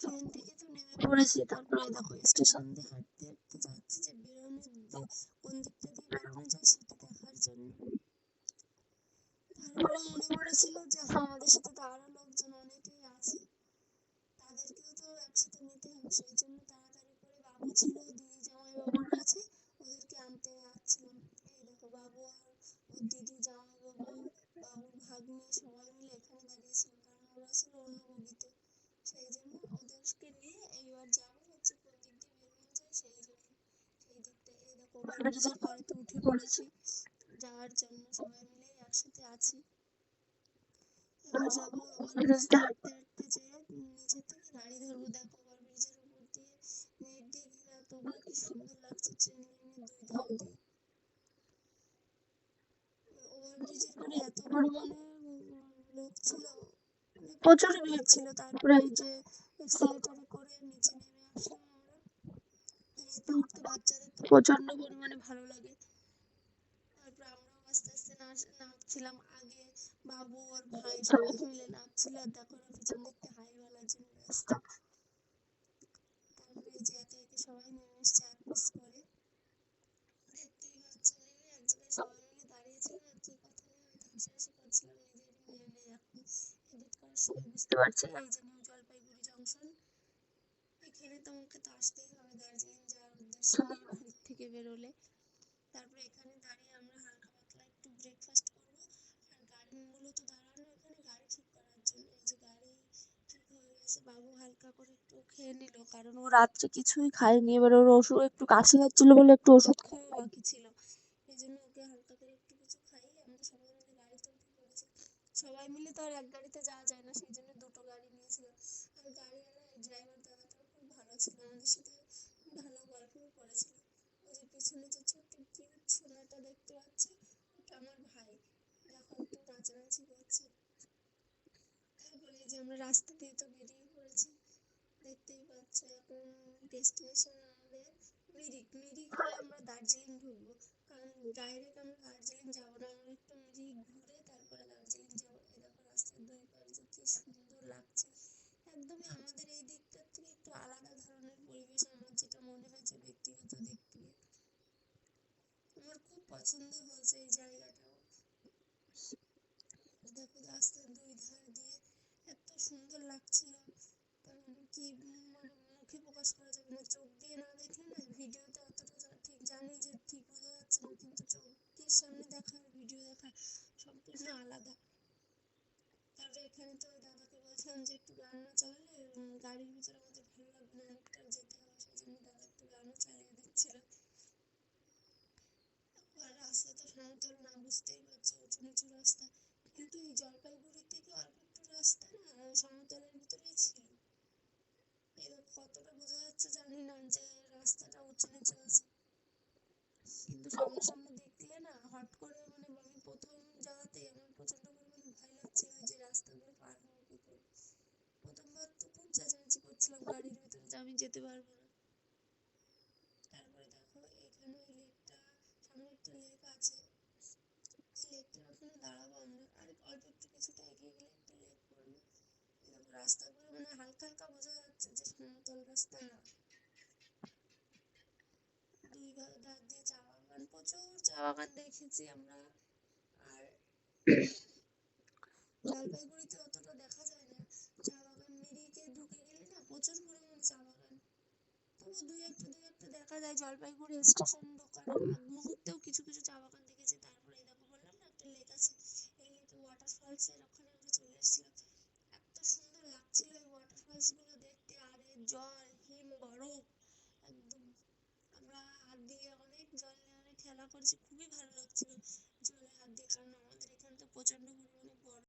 Train থেকে তো নেমে পড়েছি তারপরে দেখো স্টেশন দিয়ে হাঁটতে হাঁটতে যাচ্ছি যে বেরোনোর কোন দিকটা দিয়ে বেরোনো যায় সেটা দেখার জন্য তারপরে মনে পড়েছিল যে আমাদের সাথে তো আরও লোকজন অনেকেই আছে তাদেরকেও তো একসাথে নিতে হবে সেই জন্য তাড়াতাড়ি করে বাবু ছিল দিদি জামাই বাবুর কাছে ওদেরকে আনতে যাচ্ছিলাম এই দেখো বাবু আর ওর দিদি জামাই বাবু বাবুর ভাগ্নে সবাই মিলে এখানে দাঁড়িয়েছিল কারণ ওরা ছিল অন্য বগিতে সেই জন্য ওদেরকে নিয়ে এইবার যাব হচ্ছে কোন দিক দিয়ে যায় সেই জন্য সেই দিকটা এই দেখো ওভারব্রিজের পরে তো উঠে পড়েছি যাওয়ার জন্য সবাই মিলে একসাথে আছি। এবার যাব ওভারব্রিজটা হাঁটতে হাঁটতে যেয়ে নিচের থেকে গাড়ি ধরবো দেখো ওভারব্রিজের উপর দিয়ে নেট দিয়ে ঘেরা তবুও কি সুন্দর লাগছে ট্রেন লাইনের দুই ধার দিয়ে। পরে এত পরিমাণে লোক ছিল মানে প্রচুর ভিড় ছিল তারপরে এই যে এক্সিলেটরে করে নিচে নেমে আসলাম আমরা। উঠতে বাচ্চাদের তো প্রচণ্ড পরিমাণে ভালো লাগে। তারপর আমরাও আস্তে আস্তে নাচছিলাম। আগে বাবু আর ভাই সবাই মিলে নাচছিল, আর দেখো পিছন দিকটা হাই বলার রাস্তা তারপরে যে একে একে সবাই নেমে এসছে, এক পিস করে। দেখতেই পাচ্ছ এক জায়গায় সবাই মিলে দাঁড়িয়েছিলাম আর কি কথা নিয়ে হয়তো হাসাহাসি করছিলাম নিজেরই নেমে এখন এডিট করার সময় বুঝতে পারছি এই যে এখানে তোমাকে তো আসতেই হবে দার্জিলিং যাওয়ার উদ্দেশ্যে। বাড়ির থেকে বেরোলে। তারপরে এখানে দাঁড়িয়ে আমরা হালকা পাতলা একটু ব্রেকফাস্ট করব। আর গাড়ি মূলত দাঁড়ানো এখানে গাড়ি ঠিক করার জন্য। এই যে গাড়ি ঠিক হয়ে গেছে বাবু হালকা করে একটু খেয়ে নিল। কারণ ও রাত্রে কিছুই খায়নি। এবার ওর ওষুধ একটু কাশি হচ্ছিল বলে একটু ওষুধ খাওয়া বাকি ছিল এই জন্য ওকে হালকা করে একটু কিছু খাইয়ে আমরা সবাই মিলে গাড়িতে উঠে পড়েছি সবাই মিলে তো আর এক গাড়িতে যাওয়া যায় না, সেই জন্য দুটো গাড়ি নিয়েছিলাম আর গাড়িওয়ালা ড্রাইভার দাদাটাও খুব ভালো ছিল, আমাদের সাথে ভালো গল্পও করেছিল। ওই যে পিছনে যে ছোট্ট কিউট সোনাটা দেখতে পাচ্ছ, ওটা আমার ভাই। দেখো একটু নাচানাচি করছে। তারপরে যে আমরা রাস্তা দিয়ে তো বেরিয়ে পড়েছি, দেখতেই পাচ্ছ এখন ডেস্টিনেশন আমাদের মিরিক। মিরিক হয়ে আমরা দার্জিলিং ঢুকবো। কারণ ডাইরেক্ট আমরা দার্জিলিং যাব না আমরা একটু মিরিক ঘুরে তারপরে দার্জিলিং যাব এই দেখো রাস্তার দুই পাশে যে কি সুন্দর লাগছে একদমই আমাদের এই দিকটার থেকে একটু আলাদা ধরনের পরিবেশ আমার যেটা মনে হয়েছে ব্যক্তিগত দিক থেকে আমার খুব পছন্দ হয়েছে এই জায়গাটাও। দেখো রাস্তার দুই ধার দিয়ে এত সুন্দর লাগছিল। কি মানে মুখে প্রকাশ করা যাবে না, চোখ দিয়ে না দেখলে না ভিডিওতে অতটা ঠিক জানি যে ঠিক বোঝা যাচ্ছে না, কিন্তু চোখের সামনে দেখা ভিডিও দেখা সম্পূর্ণ আলাদা। তারপরে এখানে তো দাদাকে বলছিলাম যে একটু গান না চালালে গাড়ির ভিতরে আমাদের ভালো লাগবে না, একটা যেতে হবে সেই জন্য দাদা একটু গানও চালিয়ে দিচ্ছিল। রাস্তা তো সমতল না, বুঝতেই পারছ উঁচু নিচু রাস্তা। কিন্তু এই জলপাইগুড়ি থেকে অল্প একটু রাস্তা সমতলের ভিতরেই ছিল। এবার কতটা বোঝা যাচ্ছে জানি না যে রাস্তাটা উঁচু নিচু আছে। কিন্তু সামনে সামনে দেখলে না হট করে মানে আমি প্রথম জায়গাতেই আমার প্রচণ্ড পরিমাণে ভয় লাগছিল যে রাস্তাগুলো পার হব কি করে প্রথমবার তো খুব করছিলাম গাড়ির ভিতরে যে আমি যেতে পারব না। তারপরে দেখো এখানে ওই লেকটা সামনে একটা লেক আছে। লেকটার ওখানে দাঁড়াবো আমরা আর অল্প একটু কিছুটা এগিয়ে গেলে একটা লেক পড়বে রাস্তাগুলো মানে হালকা হালকা বোঝা যাচ্ছে যে সমতল রাস্তা না। দুই ধার দিয়ে চা বাগান প্রচুর চা বাগান দেখেছি আমরা। আর জলপাইগুড়িতে প্রচুর পরিমাণে চা বাগান তবু দুই একটা দুই একটা দেখা যায়, জলপাইগুড়ি স্টেশন আগ মুহূর্তেও কিছু কিছু চা বাগান দেখেছি। তারপরে দেখো বললাম না, একটা লেক আছে। এই ওয়াটার ফলস এর ওখানে আমরা চলে এসেছিলাম। এত সুন্দর লাগছিল এই ওয়াটারফলসগুলো দেখতে। আর এর জল, হিম, বরফ, একদম আমরা হাত দিয়ে অনেক জল নিয়ে খেলা করেছি। খুবই ভালো লাগছিল জলে হাত দিয়ে। কারণ আমাদের এখানে তো প্রচণ্ড পরিমাণে বরফ